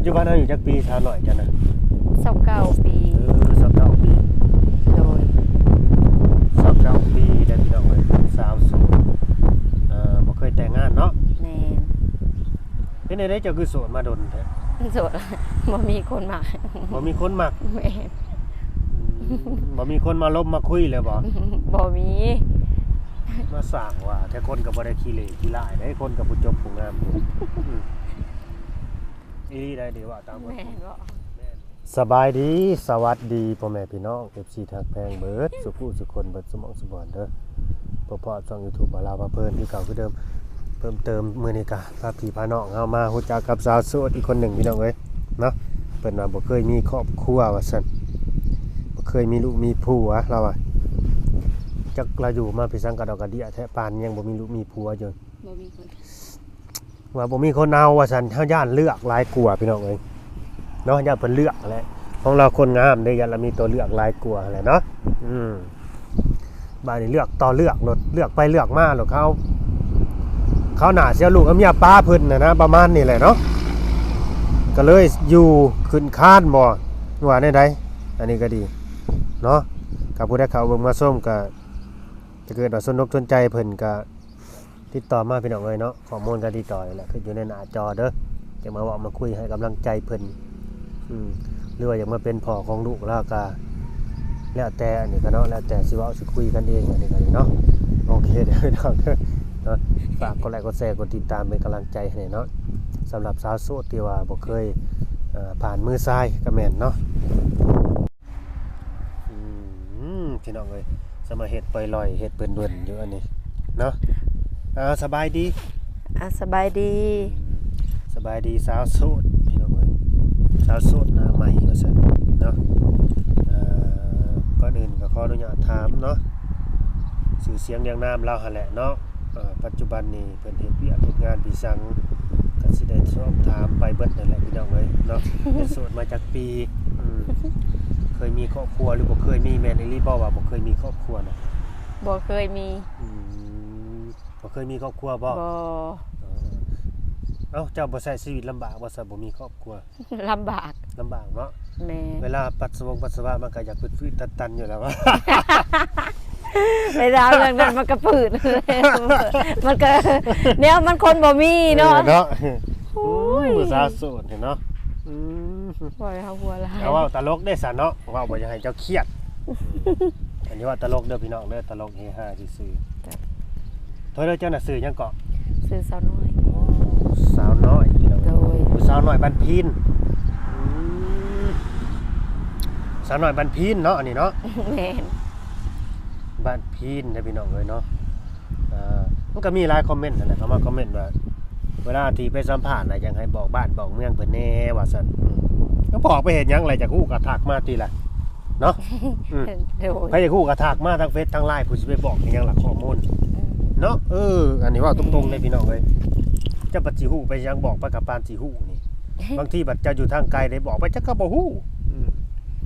ปัจจุบันเราอยู่จักปีชาวหน่อยจ้ะนะสองเก้าปีเออสาวเก้าปีโดยสาวเก้าปีได้พี่น้องเลยสาวโสดเอ่อบ่เคยแต่งงานเนาะแมนเป็นไงได้เจ้าคือโสดมาดนแท้โสด บ่มีคนมาบ่มีคนมักแมนอืมบ่มีคนมาลบมาคุยเลยบ่บ่มีมาสร้างว่าแต่คนก็บ่ได้ขี้เหร่ขี้ร้ายได้คนก็ผู้จบผู้งาม อยู่อืมอีหลีได้ดีว่าตามแมนบ่สบายดีสวัสดีพ่อแม่พี่น้อง FC ทักแพงเบิดสุผู้สุคนเบิดสมองสมบอนเด้อพอพอช่อง YouTube บาลาว่าเพิ่นคือเก่าคือเดิมเพิ่มเติมมื้อนี้ก็พาพี่พาน้องเฮามาฮู้จักกับสาวโสดอีกคนหนึ่งพี่น้องเอ้ยเนาะเพิ่นว่าบ่เคยมีครอบครัวว่าซั่นบ่เคยมีลูกมีผัวเราว่าจักเราอยู่มาพี่สังกะดอกกะเดียแท้ปานยังบ่มีลูกมีผัวจนบ่มีคน ว่าบ่มีคนเอาว่าซั่นเฮาย่านเลือกลายกว่าพี่น้องเอ้ยเนาะย่านเพิ่นเลือกแหละของเราคนงามเด้ย่านเรามีตัวเลือกลายกว่าแหละเนาะอืมบ้านนี้เลือกต่อเลือกรถเลือกไปเลือกมาหรอกเขาเขาหนาเสียลูกเอามียป้าเพิ่นนะนะประมาณนี้แหละเนาะก็เลยอยู่ขึ้นคานบ่ว่าได้ใดอันนี้ก็ดีเนาะกับผู้ใดเขาเบิ่งมาส้มก็จะเกิดว่าสนอกสนใจเพิ่นก็ ติดต่อมาพี่น้องเอ้ยเนาะข้อมูลก็ติดต่อนี่แหละคืออยู่ในหน้าจอเด้อจะมาเว้ามาคุยให้กำลังใจเพิ่นอืมหรือว่าอยากมาเป็นพ่อของลูกล้วก็แล้วแต่อันนี้ก็เนาะแล้วแต่สิว้าสิคุยกันเองอันนี้ก็เนาะโอเคเดี๋ยวพี่น้องเด้อเนาะฝากกดไลค์กดแชร์กดติดตามเป็นกำลังใจให้เนาะสำหรับสาวโสดที่ว่าบ่เคยผ่านมือซ้ายก็แม่นเนาะอืมพี่น้องเอ้ยสมาเฮ็ดปล่อยลอยเฮ็ดเปิ้นเบิ่นอยู่อันนี้เนาะ อ่าสบายดีอะสบายดีสบายดีสาวโสดพี่น้องเอ้ยสาวโสดหน้าใหม่ว่าซั่นเนาะเอ่อก่อนอื่นก็ขออนุญาตถามเนาะชื่อเสียงเรียงนามเราหั่นแหละเนาะเอ่อปัจจุบันนี้เพิ่นเฮ็ดเวียกเฮ็ดงานปีสังก็สิได้สอบถามไปเบิดนั่นแหละพี่น้องเอ้ยเนาะ เป็นโสดมาจากปีอืมเคยมีครอบครัวหรือบ่เคยมีแม่นอีหลีบ่ว่าบ่เคยมีครอบครัวนะบ่เคยมี อืม บ่เคยมีครอบครัวบ่บ่เออเอ้าเจ้าบ่ใช้ชีวิตลำบากว่าซะบ่มีครอบครัวลำบากลำบากเนาะแม่เวลาปัสสาวะปัสสาวะมันก็อยากฟืดๆตันๆอยู่แล้วว่าเวลาเรื่องนั้นมันก็ปืดมันก็เนี่ยมันคนบ่มีเนาะออเนาะโอ้โอ้ยยผู้สาวโสดเนาะอืมบ่ได้เอาหัวลายเอาเว่าตลกได้สะเนาะเว่าบ่อยากให้เจ้าเครียด อันนี้ว่าตลกเด้อพี่น้องเด้อตลกเฮฮาซื่อๆ โทษเด้อเจ้าน่ะซื้อหยังเกาะซื้อสาวน้อย สาวน้อยพี่น้องโดย ผู้สาวน้อยบ้านพีนอืมสาวน้อยบ้านพีนเนาะอันนี้เนาะ แม่นบ้านพีนเด้อพี่น้องเอ้ยเนาะอ่ามันก็มีหลายคอมเมนต์นั่นแหละเขามาคอมเมนต์ว่า เวลาที่ไปสัมภาษณ์น่ะอยากให้บอกบ้านบอกเมืองเพิ่นแน่ว่าซั่นอืมก็บอกไปเฮ็ดหยังอะไรจากฮู้ก็ทักมาติล่ะ เนาะ อืม โดย ใครจะคู่กระถากมาทางเฟซทางไลน์ผู้สิไปบอกอย่างหลักข้อมูล เนาะเออ อันนี้ว่าตรงๆเลยพี่น้องเลยเจ้าปัจจิหูไปยังบอกไปกับปานสิหูนี่ บางทีบัดเจ้าอยู่ทางไกลได้บอกไปเจ้าก็บ่ฮู้อืม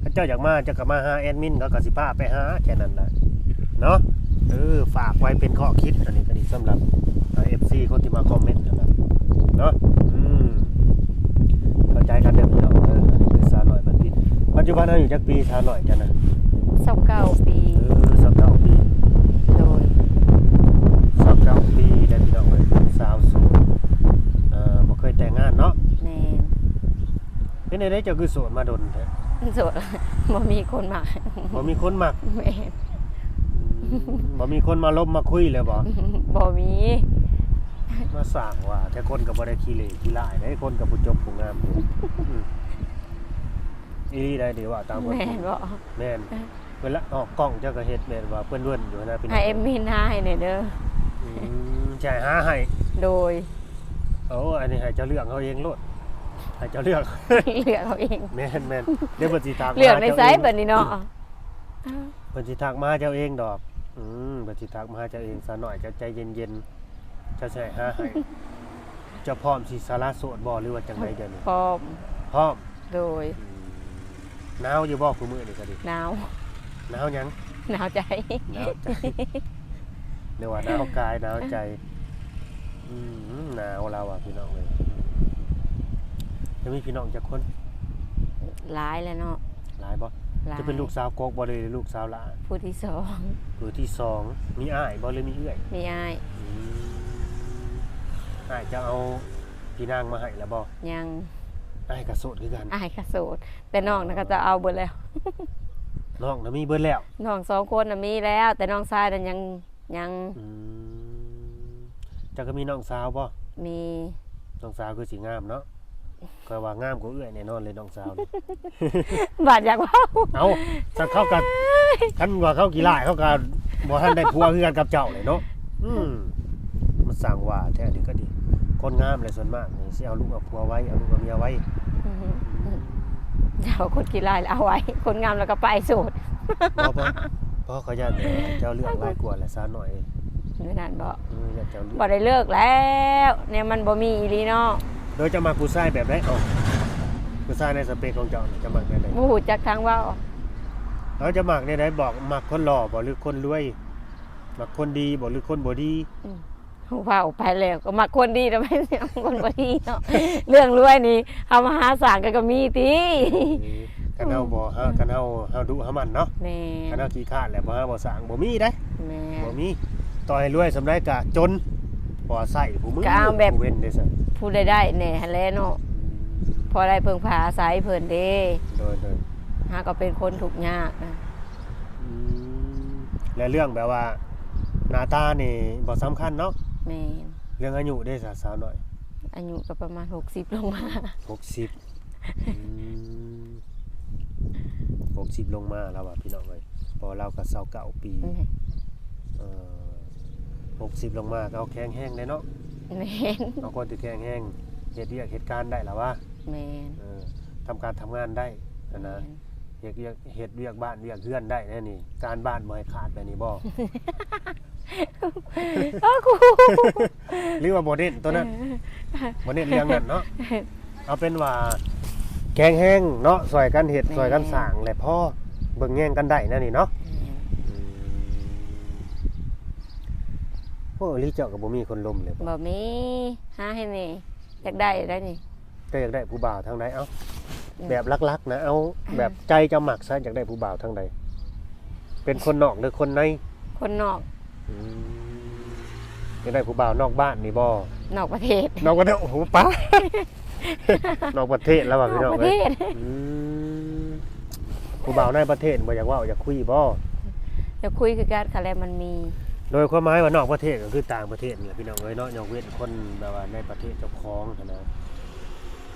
ถ้าเจ้าอยากมาเจ้าก็มาหาแอดมินเขาก็สิพาไปหาแค่นั้นแหละเนาะเออฝากไว้เป็นข้อคิดอันนี้ก็ดีสำหรับเอฟซีคนที่มาคอมเมนต์นั่นแหละเนาะอืมเข้าใจกันเด้อพี่น้องเอออันนี้คือสาวหน่อยบัดนี้ปัจจุบันเราอยู่จักปีสาวหน่อยจ้ะนะสองเก้าปี เออสาวเก้าปี โดย สาวเก้าปีได้พี่น้องเลย สาวโสดเอ่อบ่เคยแต่งงานเนาะแม่นเป็นไงได้เจ้าคือโสดมาดนแท้โสด บ่มีคนมาบ่มีคนมักแม่นอืมบ่มีคนมาลบมาคุยเลยบ่บ่มีมาสร้างว่าแต่คนก็บ่ได้ขี้เหร่ขี้ร้ายได้คนก็ผู้จบผู้งามอืมอีหลีได้ดีว่าตามคนแม่นบ่แม่นเวลาออกกล้องเจ้าก็เฮ็ดแม่นว่าเปิ้นเวิ้นอยู่นะพี่น้องให้เอ็มมีนาให้หน่อยเด้ออืมใช่หาให้ โดยโอ้อันนี้ให้เจ้าเลือกเอาเองโลดให้เจ้าเลือกเลือกเอาเองแม่นแม่นเดี๋ยวเพิ่นสิตามเลือกในหาไซจ้าส์เองแบบนี้เนาะเพิ่นสิทักมาเจ้าเองดอกอืมเพิ่นสิทักมาเจ้าเองซะหน่อยเจ้าใจเย็นๆเจ้าสิให้หาให้เจ้าพร้อมสิสาระโสดบ่หรือว่าจังไดเดี๋ยวนี้พร้อมพร้อมโดยอืมหนาวอยู่บ่คือมื้อนี้ก็ดิหนาวหนาวหยังหนาวใจหนาวใจเรียกว่าหนาวกายหนาวใจ อืมหนาวเราอะพี่น้องเอ้ยจะมีพี่น้องจักคนหลายแล้วเนาะหลายบ่หลายจะเป็นลูกสาวกกบ่เลยหรือลูกสาวหลานผู้ที่สองผู้ที่สองมีอ้ายบ่เลยมีเอื้อยมีอ้ายอืมอ้ายจะเอาพี่นางมาให้แล้วบ่ยังอ้ายก็โสดคือกันอ้ายกระโสดแต่น้องน่ะก็จะเอาเบิดแล้วน้องน่ะมีเบิดแล้วน้องสองคนน่ะมีแล้ว แต่น้องชายน่ะยังยังอืม เจะก็มีน้องสาวบ่มีน้องสาวคือสิงามเนาะก็ว่างามกว่าเอื้อยแน่นอนเลยน้องสาวนี่ บาดอยากเว่าเอาสักเข้ากันคันว่าเข้ากี่ลายเข้ากันบ่ทันได้ผัวคือกันกับเจ้าเลยเนาะอืมมันสั่งว่าแท้นี่ก็ดี คนงามเลยส่วนมากนี่สิเอาลูกเอาผัวไว้เอาลูกเอาเมียไว้เจ้าคนกีฬาเอาไว้ คนงามแล้วก็ไปสูตรบ่บ่เพราะเขาญาติเจ้าเลือกหลายกว่าแหละซะหน่อย นี่นั่นบ่เอออยากเจ้าเลือกบ่ได้เลิกแล้ว เนี่ยมันบ่มีอีหลีเนาะโดยจะมาผู้ชายแบบไหนเอ้าผู้ชายในสเปคของเจ้านี่จะมักแบบไหนบ่ฮู้จักทางเว้าเราจะมักในใดบอกมักคนหล่อบ่หรือคนรวยมักคนดีบ่หรือคนบ่ดีฮู้เว้าไปแล้วก็มาคนดีแล้วไม่เสียงคนบ่ดีเนาะเรื่องรวยนี่เฮามาหาสร้างกันก็มีติกันเฮาบ่ฮะกันเฮาเฮาดุเฮามันเนาะแม่กันนเฮาขี้คร้าดแหละบ่ฮะบ่สร้างบ่มีได้แม่บ่นมี ต่อให้รวยสำได้กะจนบ่ใส่ผู้มือก็เอาแบบ ผู้เว้นได้ซะผู้ใดได้แหน่หั่นแหละเนาะพอได้เพิ่งพาอาศัยเพิ่นเด้โดยโดยหาก็เป็นคนทุกข์ยากนะอืมและเรื่องแบบว่าหน้าตานี่บ่สำคัญเนาะแม่นเรื่องอายุได้ซะสาวน้อย อายุก็ประมาณ 60 ลงมา60อืม60ลงมาแล้วว่าพี่น้องเอ้ยพอเราก็29ปีเอ่อ 60 ลงมาก็เอาแข็งแห้งได้เนาะแม่นเอาคนที่แข็งแห้งเฮ็ดเวียกเหตุการณ์ได้แล้วว่าแม่นเออทำการทำงานได้นะนะเฮ็ดเวียกเฮ็ดเวียกบ้านเวียกเฮือนได้แน่นี่ การบ้านบ่ให้ขาดแบบนี้บ่อ้าวครูหรือว่าบ่เด่นตัวนั้นบ่เด่นเรื่องนั้นเนาะเอาเป็นว่าแข็งแห้งเนาะซอยกันเฮ็ดซอยกันสร้างแหละพ่อเบิ่งแย่งกันได้นั่นนี่เนาะอืม โอ้ลิเจ้าก็บ่มีคนลมเลยบ่บ่มีหาให้นี่อยากได้ได้นี่ก็อยากได้ผู้บ่าวทางใดเอ้าแบบลักๆนะเอาแบบใจจะหมักซะอยากได้ผู้บ่าวทางใดเป็นคนนอกหรือคนในคนนอกอืมอยากได้ผู้บ่าวนอกบ้านนี่บ่นอกประเทศ นอกประเทศโอ้โหป้า นอกประเทศแล้วว่ะนพี่อกน้องประเอ้เทยศ อืมผู้บ่าวในประเทศบ่อยากเว่าอยากคุยบ่ จะคุยคือการคาแลมันมี โดยความหมายว่านอกประเทศก็คือต่างประเทศนี่แหละพี่น้องเอ้ยเนาะยกเว้นคนแบบว่าในประเทศเจ้าของหั้นนะ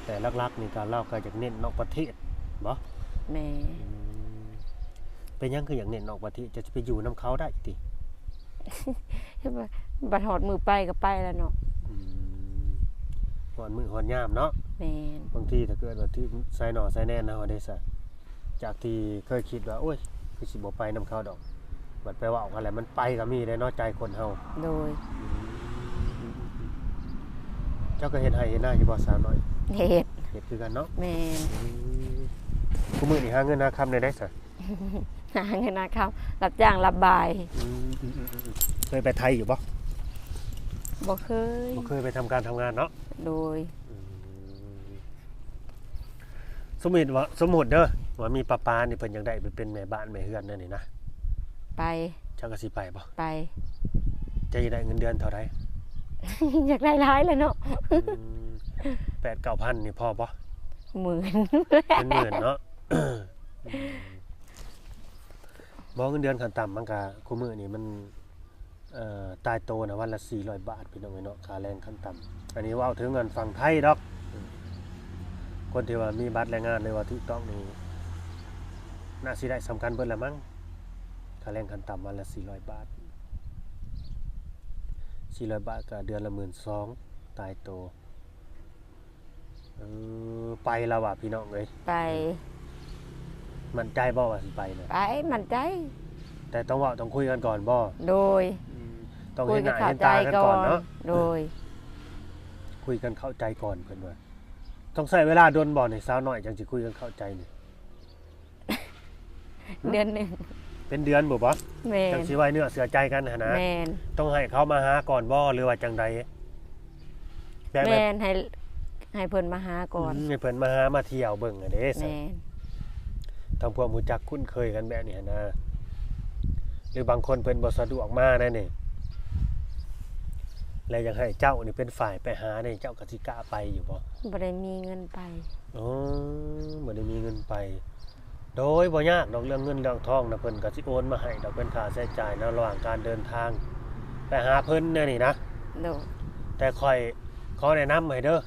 แต่ลักๆนี่การเล่าก็อยากเน้นนอกประเทศบ่แม่อืมเป็นหยังคืออยากเน้นนอกประเทศจะไปอยู่นํเขาได้ติบัดหอดมือไปก็ไปแล้วเนาะอืมหอนมือหอนยามเนาะแม่นบางทีถ้าเกิดว่าที่ใส่หน่อใส่แน่นนะว่าได้ซะจากที่เคยคิดว่าโอ้ยคือสิบ่ไปนํเขาดอก บัดไปเว่าอะไรมันไปก็มีได้เนาะใจคนเฮาโดยเจ้าก็เฮ็ดให้เฮ็ดหน้าอยู่บ่สาวน้อยเหตุเฮ็ดคือกันเนาะแม่นกูมื้อนี้หาเงินหาคำได้ได้ซะหาเงินนะครับรับจ้างรับบายเคยไปไทยอยู่บ่บ่เคยบ่เคยไปทำการทำงานเนาะโดยสมมุติว่าสมมุติเด้อว่ามีป้าปานี่เพิ่นอยากได้ไปเป็นแม่บ้านแม่เฮือนนั่นนี่นะ ไปเจ้าก็สิไปบ่ไปจะได้เงินเดือนเท่าไหร่อยากได้ร้ายเลยเนาะแปดเก้าพันนี่พอปะหมื่นเป็นหมื่นเนาะบอกเงินเดือนขั้นต่ำมันกะคู่มือนี่มันเอ่อตายโตนะวันละสี่ร้อยบาทพี่น้องเอ้ยเนาะค่าแรงขั้นต่ำอันนี้เว่าถึงเงินฝั่งไทยดอกอืมคนที่ว่ามีบัตรแรงงานเลยว่าถูกต้องนี่น่าสิได้สำคัญเบิดละมั้งค่าแรงขั้นต่ำวันละสี่ร้อยบาทสี่ร้อยบาทก็เดือนละหมื่นสองตายโตเออไปแล้วว่ะพี่น้องเอ้ยไป มันใจบ่ว่าสิไปนะไปมั่นใจ แต่ต้องเว่าต้องคุยกันก่อนบ่โดยต้องคุเห็ยนหกันน้าเข้าเห็นใจตากันก่ก่ออนนเนาะโดย คุยกันเข้าใจก่อนเพิ่นว่าต้องใช้เวลาโดนบ่นี่สาวน้อยจังสิคุยกันเข้าใจนี่ เดือนหนึ่ง เป็นเดือนบ่บ่แมจันงสิไว้เนื้อเสือใจกันหั่นนะแมนต้องให้เขามาหาก่อนบ่หรือว่าจังใดแบบแมแบบนให้ให้เพิ่นมาหาก่อนมให้เพิ่นมาหามาเที่ยวเบิ่งอะเด้ซะแม่นทำความรู้จักคุ้นเคยกันแบบนี้นะหรือบางคนเพิ่นบ่สะดวกมานั่นนี่แล้วยังให้เจ้านี่เป็นฝ่ายไปหานี่เจ้าก็สิกล้าไปอยู่บ่บ่ได้มีเงินไป อ๋อบ่ได้มีเงินไป โดยบ่ยากดอกเรื่องเงินเรื่องทองนะเพิ่นก็สิโอนมาให้ดอกเป็นค่าใช้จ่ายนะระหว่างการเดินทางไปหาเพิ่นเนี่ยนี่นะ โดยแต่ค่อยขอแนะนำให้เด้อ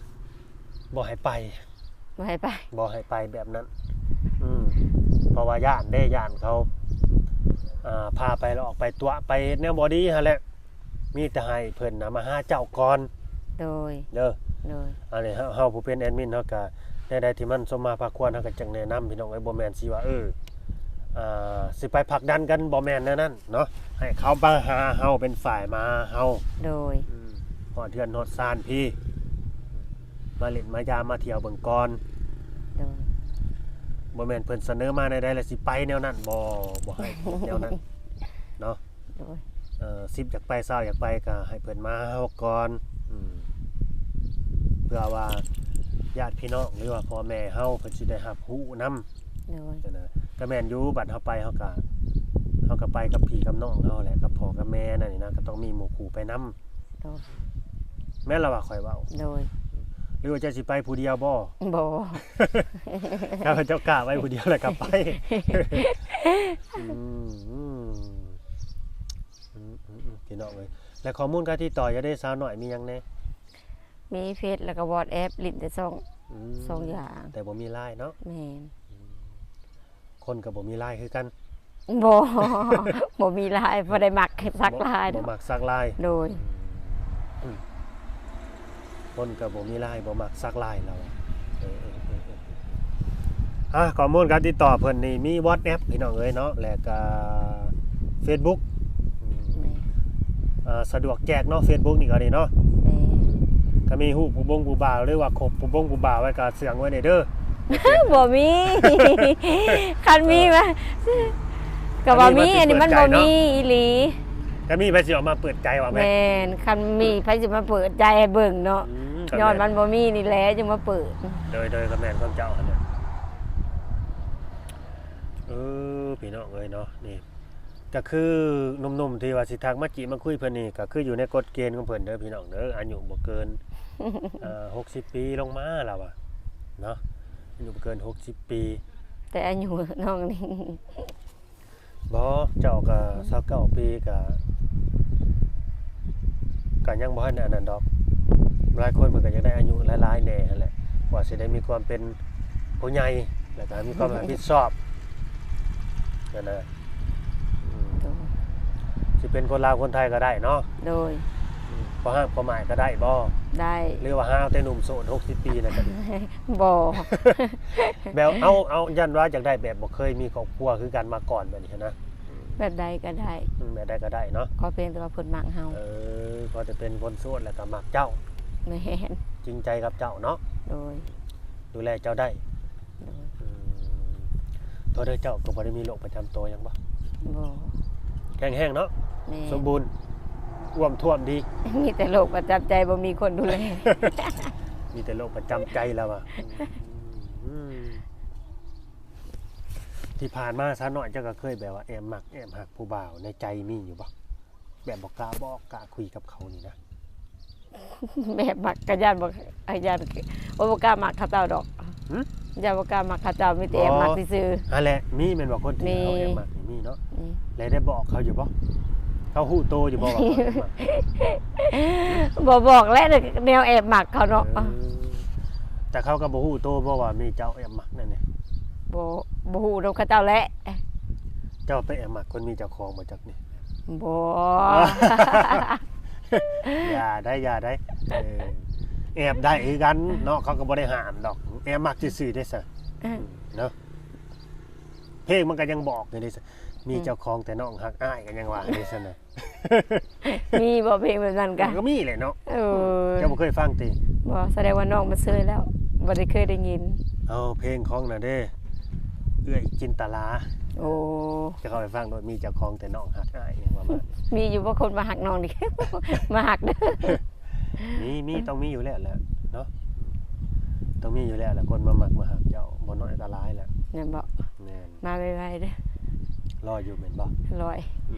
บ่ให้ไปบ่ให้ไปบ่ให้ไปแบบนั้น อืมเพราะว่าย่านเด้ย่านเขาอ่าพาไปแล้วออกไปตัวไปเฮ็ดแนวบ่ดีหั่นแหละมีแต่ให้เพิ่นน่ะมาหาเจ้าก่อนโดยเด้อโดยอันนี้เฮาเฮาผู้เป็นแอดมินเฮาก็ ได้ได้ที่มันสมมาพาควรเฮาก็จังแนะนำพี่น้องไอ้บ่แม่นสิว่าเอออ่าสิไปผลักดันกันบ่แม่นแนวนั้นเนาะให้เขามาหาเฮาเป็นฝ่ายมาเฮาโดยอืมฮอดเทือนฮอดซานพี่ มาเล่นมายามมาเที่ยวเบิ่งก่อนโดยบ่แม่นเพิ่นเสนอมาในใดแล้วสิไปแนวนั้นบ่บ่ให้แนวนั้นเนาะ โดยเอ่อ10อยากไปเช้าอยากไปก็ให้เพิ่นมาเฮาก่อนอืมเพื่อว่า ญาติพี่น้องหรือว่าพ่อแม่เฮาเพิ่นสิได้รับรู้นํโดยนะก็แม่นอยู่บัดเฮาไปเฮาก็เฮาก็ไปกับพี่กับน้องเฮาแหละกับพ่อกับแม่นั่นนี่นะก็ต้องมีหมู่คู่ไปนํโดยแม่นล่ะว่าข่อยเว้าโดยหรือว่าจะสิไปผู้เดียวบ่บ่ ข้าพเจ้ากล้าไว้ผู้เดียวแหละกลับไปอืมอืมอืมอืมอืมพี่น้องเลยและข้อมูลการที่ต่อจะได้สาวหน่อยมีหยังแน่ มีเฟซแล้วก็ WhatsApp ลิ้นแต่สองอืมสองอย่างแต่บ่มีไลน์เนาะแม่นคนกับบ่มีไลน์คือกันบ่ บ่มีลายบ่ได้มักให้ซักลายบ่ดอกมักซักไลน์โดยอืมคนกับบ่มีไลน์บ่มักซักไลน์เราอะเออเออเออเอออะข้อมูลการติดต่อเพิ่นนี่มี WhatsApp พี่น้องเอ้ยเนาะแล้วก็ Facebook อืมแม่อ่าสะดวกแจกเนาะ Facebook นี่ก็ดีเนาะ แม่ก็มีหูปผู้บงผู้บ่าวหรือว่าขบผู้บงผู้บ่าวไว้ก็เสียงไว้ในเด้อบ่มีคันมีไหมก็บ่มีอันนี้มันบ่มีอีหลีก็มีไปสิออกมาเปิดใจว่าแม่แม่นคันมีไผสิมาเปิดใจให้เบิ่งเนาะอืมย้อนมันบ่มีนี่แหละจึงมาเปิดโดยโดยก็แม่นของเจ้าหั่นน่ะเออพี่น้องเอ้ยเนาะนี่ ก็คือหนุ่มๆที่ว่าสิทักมาจิมาคุยเพิ่นนี่ก็คืออยู่ในกฎเกณฑ์ของเพิ่นเด้อพี่น้องเด้ออายุบ่เกินเอ่อ60 ปีลงมาแล้วอะเนาะอายุบ่เกิน 60 ปี แต่อายุน้องนี่บ่เจ้าก็29ปีก็ก็ยังบ่ทันได้อันนั้นดอกหลายคนเพิ่นก็อยากได้อายุหลายๆแหน่หั่นแหละว่าสิได้มีความเป็นผู้ใหญ่แล้วก็มีความรับผิดชอบนั่นน่ะอืมโดย สิเป็นคนลาวคนไทยก็ได้เนาะโดยอืมพอห้างพอหมายก็ได้บ่ได้หรือว่าห้างแต่หนุ่มโสด60 ปีนะก็ดีบ่แบบเอาเอายันว่าอยากได้แบบบ่เคยมีครอบครัวคือกันมาก่อนแบบนี้นะแบบใดก็ได้อืมแบบใดก็ได้เนาะขอเพียงแต่ว่าเพิ่นมักเฮาเออพอจะเป็นคนโสดแล้วก็มักเจ้าแม่นจริงใจกับเจ้าเนาะโดยดูแลเจ้าได้โดยอืมตัวเด้อเจ้าก็บ่ได้มีโรคประจำตัวหยังบ่บ่แข็งแรงเนาะ แม่นสมบูรณ์อ้วมท่วมดี มีแต่โรคประจำใจบ่มีคนดูแล มีแต่โรคประจำใจแล้วอะอืมที่ผ่านมาซะหน่อยเจ้าก็เคยแบบว่าแอบมักแอบหักผู้บ่าวในใจมีอยู่บ่แบบบอกกล้าบอกกล้าคุยกับเขานี่นะแบบมักกะย่านบ่อาย่านโอ้บ่กล้ามักเขาเจ้าดอกหึย่านบ่กล้ามักเขาเจ้ามีแต่แอบมักซื่อนั่นแหละมีแม่นบอกคนที่มี เขาแอบมักนี่มีเนาะๆนี่ แล้วได้บอกเขาอยู่บ่ เขาฮู้โตอยู่บ่ว่าเขาแอบมักบ่บอกแล้วแนวแอบมักเขาเนาะเออแต่เขาก็บ่ฮู้โตบ่ว่ามีเจ้าแอบมักนั่นนี่บ่บ่ฮู้นำเขาเจ้าแหละเจ้าไปแอบมักคนมีเจ้าของบ่จักนี่บ่อย่าได้อย่าได้เออแอบได้คือกันเนาะเขาก็บ่ได้ห้ามดอก แอบมักซื่อๆได้ซะเนาะเพลงมันก็ยังบอกอยู่ได้ซะมีเจ้าของแต่น้องฮักอ้ายก็ยังว่าได้ซะนะ มีบ่เพลงแบบนั้นกัมันนก็มีแหละเนาะเออเจ้าบ่เคยฟังติบ่แสดงว่าน้องมาเซยแล้วบ่ได้เคยได้ยิน เอาเพลงของน่ะเด้เอื้อยจินตลาโอ้จะเข้าไปฟังโดยมีเจ้าของแต่น้องฮักอ้ายอย่างว่ามามีอยู่บ่คนมาหักน้องดิมาหักเด้อมีมีต้องมีอยู่แล้วแหละเนาะต้องมีอยู่แล้วแหละคนมาหมักมาหักเจ้าบ่น้อยก็ร้ายแหละเนี่ยบอกแน่นมาไวๆเด้อรออยู่เหม็นบ่ลอยอื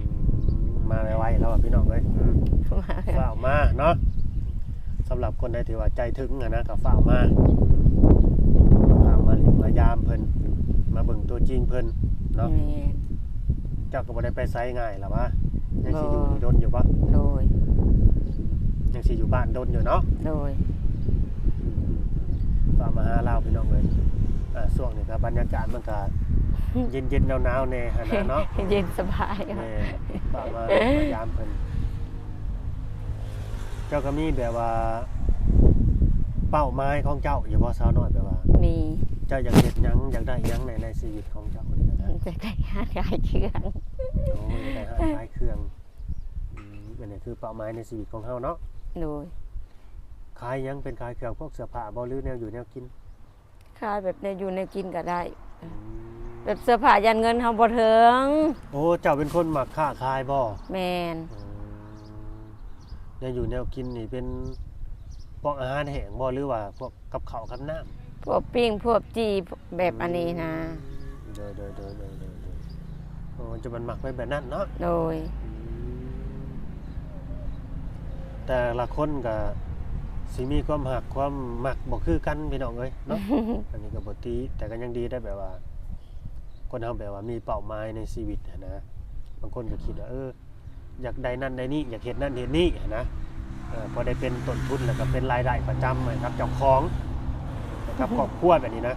ม มาไวๆแล้วอะพี่น้องเอ้ยอืมมาไวฝ้าวมาเนาะสำหรับคนใดที่ว่าใจถึงอะนะก็ฝ้าวมาฝ้าวมาลิมายามเพิ่นมาเบิ่งตัวจริงเพิ่นเนาะแม่นเจ้าก็บ่ได้ไปไสง่ายหรอวะยังสิบ่อยู่นี่ดนอยู่บ่โดยยังสิอยู่บ้านดนอยู่เนาะโดยฝ้าวมาหาเราพี่น้องเอ้ยอ่าช่วงนี้ก็บรรยากาศมันก็ เย็นๆหนาวๆแน่หั่นนะเนาะเย็นสบายแม่ฝ้าวมามายามเพิ่นเจ้าก็มีแบบว่า เป้าหมายของเจ้าอยู่บ่สาวน้อยแบบว่า มีเจ้าอยากเห็นหยังอยากได้หยังในในชีวิตของเจ้านี่นะจะได้หาขายเครื่องโอ้ยได้หาขายเครื่องอืมอันนี้คือเป้าหมายในชีวิตของเฮาเนาะโดยขายหยังเป็นขายเครื่องพวกเสื้อผ้าบ่หรือแนวอยู่แนวกิน ขายแบบในอยู่ในกินก็ได้ อืม แบบเสื้อผ้ายันเงินเฮาบ่ถึงโอ้เจ้าเป็นคนมักค้าขายบ่แม่นอืมแนวอยู่แนวกินนี่เป็นพวกอาหารแห้งบ่หรือว่าพวกกับข้าวกับน้ำพวกปิ้งพวกจีแบบอันนี้นะเด้อเด้อเด้อเด้อเด้อเด้อโอ้จะมันมักไปแบบนั้นเนาะโดย แต่ละคนก็สิมีความหักความมักบ่คือกันพี่น้องเอ้ยเนาะอันนี้ก็บ่ตีแต่ก็ยังดีได้แบบว่า คนเฮาแบบว่ามีเป้าหมายในชีวิตอะนะ บางคนก็คิดว่าเอออยากได้นั่นได้นี่อยากเฮ็ดนั่นเฮ็ดนี่อะนะเออพอได้เป็นต้นทุนแล้วก็เป็นรายได้ประจำให้ครับเจ้าของนะครับครอบครัวแบบนี้นะ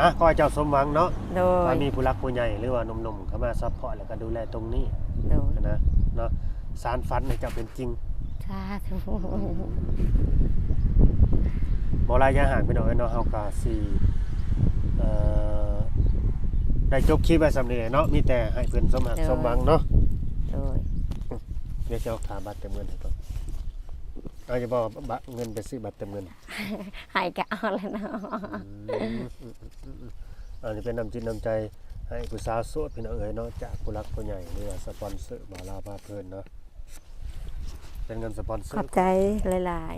อะขอให้เจ้าสมหวังเนาะโดยว่ามีผู้รักผู้ใหญ่หรือว่าหนุ่มๆเข้ามาซัพพอร์ตแล้วก็ดูแลตรงนี้โดยนะเนาะสารฝันให้เจ้าเป็นจริงสาธุบ่ระยะห่างไปหน่อยเนาะเฮาก็สิเอ่อ ได้จบคลิปไว้สำเร็จเนาะมีแต่ให้เพิ่นสมหักสมหวังเนาะโดยเดี๋ยวจะเอาค่าบัตรเติมเงินให้ก่อนเอาจะบอกบัตรเงินไปซื้อบัตรเติมเงินให้กะเอาแล้วเนาะอืมอืมอืมอืมอันนี้เป็นน้ำจิตน้ำใจให้ผู้สาวโสดพี่น้องเอ๋ยเนาะจากผู้รักผู้ใหญ่หรือว่าสปอนเซอร์บาลาบาเพิ่นเนาะเป็นเงินสปอนเซอขอบร์ใจหลาย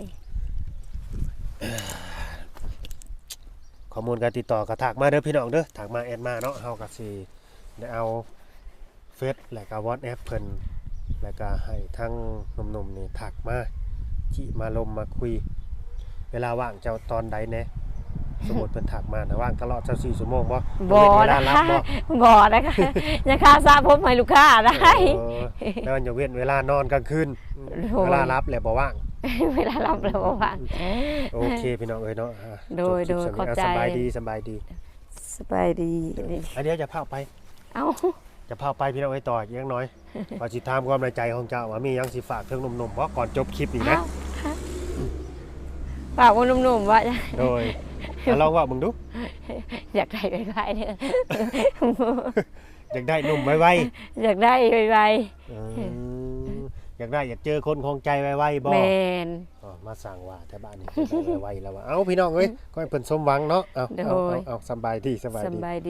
ข้อมูลการติดต่อก็ถักมาเด้อพี่น้องเด้อถักมาแอดมาเนาะเฮาก็สิได้เอาเฟซและก็ WhatsApp เพิ่นแล้วก็ให้ทั้งหนุ่มๆนี่ถักมาจิมาลมมาคุย เวลาว่างเจ้าตอนใดแน่สมมุติเพิ่นถักมานะว่างตลอด24ชั่วโมงบ่ๆบ่เวนะลารับคะบ่บ่นะคะอย่าค่าสระผมให้ลูกค้าได้เออแล้วอย่าเว้นเวลานอนกลางคืนโอ้ยเวลารับแหละบ่ว่าง เวลารับแล้วบ่ว่างโอเคพี่น้องเอ้ยเนาะอะโดยจบคลิปโดยสำนี้เข้าใจอะสบายดีสบายดีสบายดีอันเดี๋ยวจะพาไป เอ้า จะพาไปพี่น้องไอ้ต่ออีกยังน้อย ขอสิถามความในใจของเจ้าว่ามีหยังสิฝากถึงหนุ่มๆเพราะก่อนจบคลิปอีกนะฝากว่าหนุ่มๆว่า โดยอะลองว่ามึงดู อยากได้ไวๆเนี่ยอยากได้หนุ่มไวอยากได้ไวๆอืม อยากได้อยากเจอคนคงใจไวๆๆบ่แมน อ๋อมาสั่งว่าแถวบ้านนี่อยากได้ไวๆแล้วว่าเอ้าพี่น้องเอ้ยขอให้เพิ่นสมหวังเนาะ เอาเอาเอาเอาสำบายดีสบายสดีบายดี